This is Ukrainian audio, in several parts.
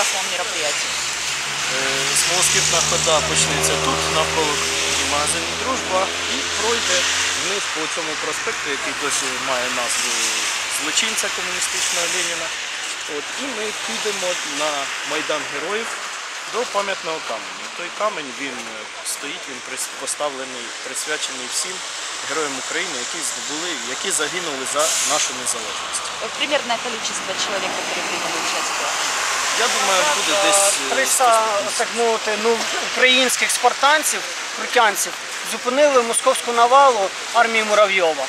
немножко мероприятии. Е, Смолоскипна хода почнеться тут, навколо магазину Дружба, і пройде вниз по цьому проспекту, який досі має назву злочинця комуністичного Леніна. От, і ми підемо на Майдан Героїв до пам'ятного каменю. Той камень він е, стоїть, він поставлений, присвячений всім героям України, які здобули, які загинули за нашу незалежність. Примерное количество человек, которые приняли участие. Я думаю, буде десь е, 300, так мовити, ну, українських спартанців, крутянців, зупинили московську навалу армії Муравйова.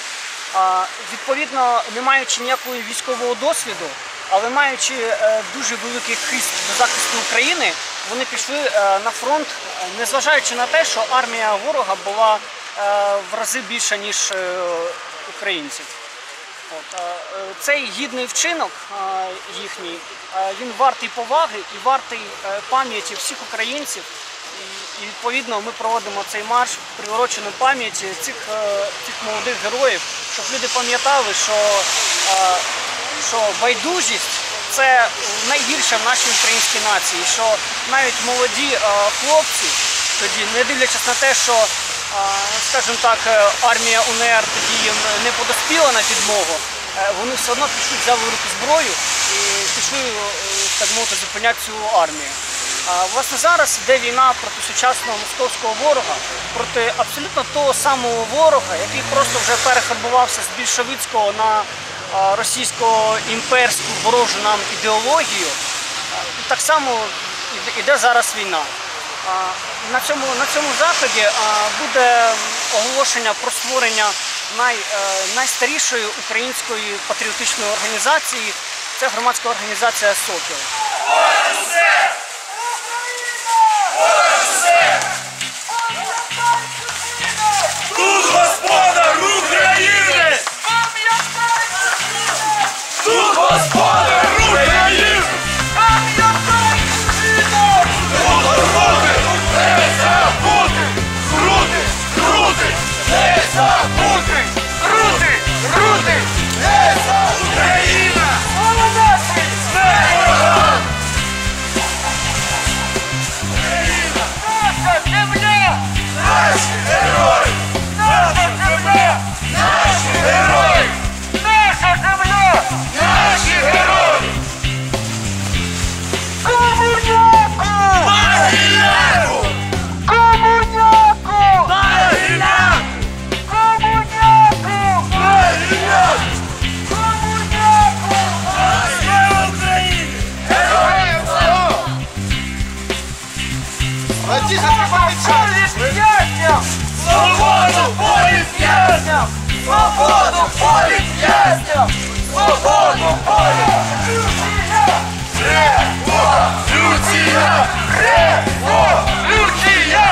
А, відповідно, не маючи ніякого військового досвіду, але маючи е, дуже великий хист до захисту України, вони пішли е, на фронт, незважаючи на те, що армія ворога була е, в рази більша, ніж українців. От, е, цей гідний вчинок е, їхній, е, він вартий поваги і вартий пам'яті всіх українців. І, відповідно ми проводимо цей марш приурочений пам'яті цих, цих молодих героїв, щоб люди пам'ятали, що, що байдужість це найгірше в нашій українській нації, що навіть молоді хлопці тоді, не дивлячись на те, що скажімо так, е, армія УНР тоді їм не подоспіла на підмогу, е, вони все одно пішли, взяли в руки зброю і пішли, е, так мовити, зупиняти цю армію. Власне, зараз йде війна проти сучасного московського ворога, проти абсолютно того самого ворога, який просто вже перефарбувався з більшовицького на а, російсько-імперську ворожу нам ідеологію. Так само іде зараз війна. На цьому, на цьому заході буде оголошення про створення най, е, найстарішої української патріотичної організації. Це громадська організація Сокіл. Тут господар Свободу полі п'ясням! Свободу полі п'ясням! Свободу полі! Революція! Революція! Революція!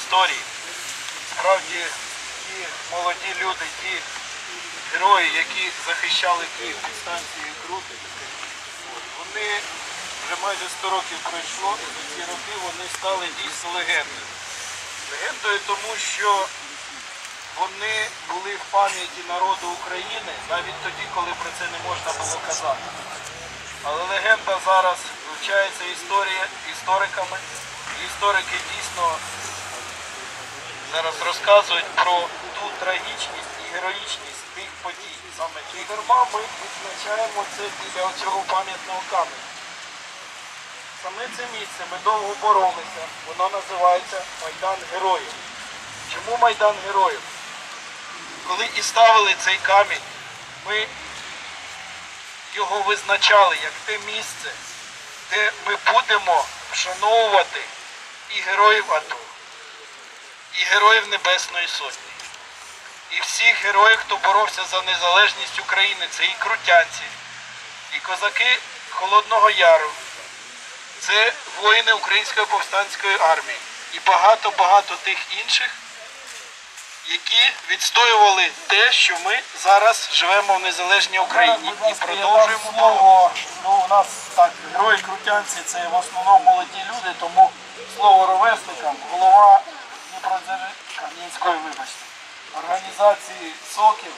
Історії. Справді ті молоді люди, ті герої, які захищали Київ під станцією Крути, вони вже майже 100 років пройшло, і за ці роки вони стали дійсно легендою. Легендою тому, що вони були в пам'яті народу України навіть тоді, коли про це не можна було казати. Але легенда зараз вивчається історія істориками. Історики дійсно зараз розказують про ту трагічність і героїчність тих подій. Саме і дарма ми відзначаємо це біля цього пам'ятного каменю. Саме це місце ми довго боролися. Воно називається Майдан Героїв. Чому Майдан Героїв? Коли і ставили цей камінь, ми його визначали як те місце, де ми будемо вшановувати і героїв АТО, і героїв Небесної Сотні, і всіх героїв, хто боровся за незалежність України. Це і крутянці, і козаки Холодного Яру, це воїни Української повстанської армії і багато-багато тих інших, які відстоювали те, що ми зараз живемо в незалежній Україні і продовжуємо слово. Ну, у нас так, герої крутянці це в основному молоді люди, тому слово ровесникам голова Дніпродзержинської, вибачте, організації Сокіл,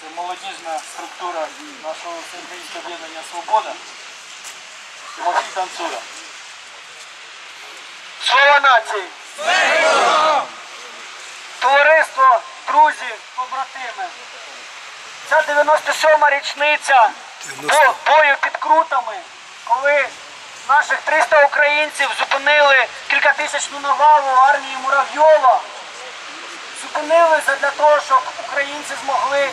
це молодіжна структура нашого всеукраїнського об'єднання Свобода. Тимофій Танцура. Слава нації! Товариство, друзі, побратими. Ця 97-ма річниця бою під крутами, коли наших 300 українців зупинили кількатисячну навалу армії Муравйова. Зупинили для того, щоб українці змогли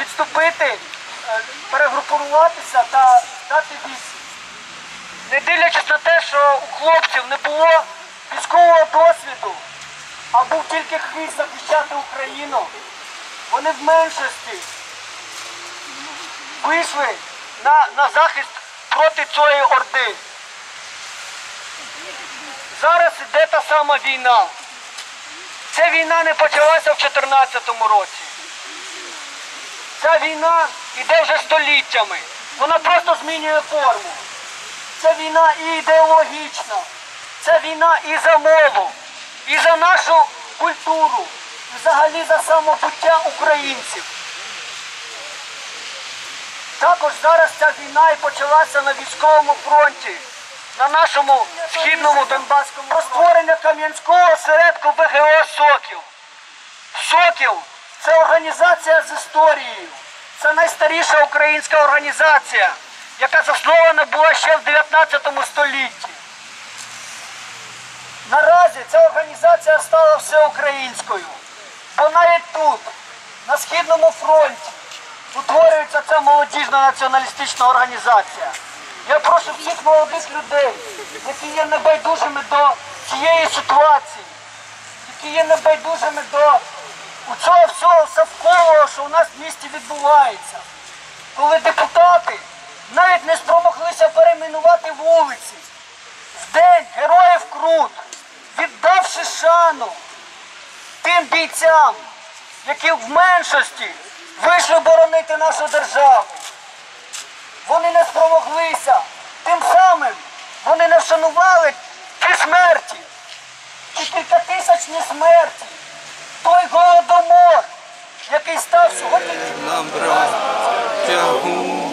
відступити, е, перегрупуватися та дати відсіч. Не дивлячись на те, що у хлопців не було військового досвіду, а був тільки хист захищати Україну, вони в меншості вийшли на, на захист проти цієї орди. Зараз іде та сама війна. Ця війна не почалася в 2014 році. Ця війна йде вже століттями. Вона просто змінює форму. Це війна і ідеологічна, це війна і за мову, і за нашу культуру, і взагалі за самобуття українців. Також зараз ця війна і почалася на військовому фронті, на нашому східному Донбаському Про створення Кам'янського осередку ВГО Сокіл. Сокіл це організація з історією. Це найстаріша українська організація, яка заснована була ще в 19 столітті. Наразі ця організація стала всеукраїнською. Бо навіть тут, на Східному фронті, утворюється ця молодіжна націоналістична організація. Я прошу всіх молодих людей, які є небайдужими до цієї ситуації, які є небайдужими до цього всього совкового, що у нас в місті відбувається. Коли депутати навіть не спромоглися перейменувати вулиці в день героїв Крут, віддавши шану тим бійцям, які в меншості вийшли боронити нашу державу. Вони не спромоглися. Тим самим вони не вшанували ті смерті, Чотирикатисячні кількатисячні смерті, той голодомор, який став сьогодні нам брат тягу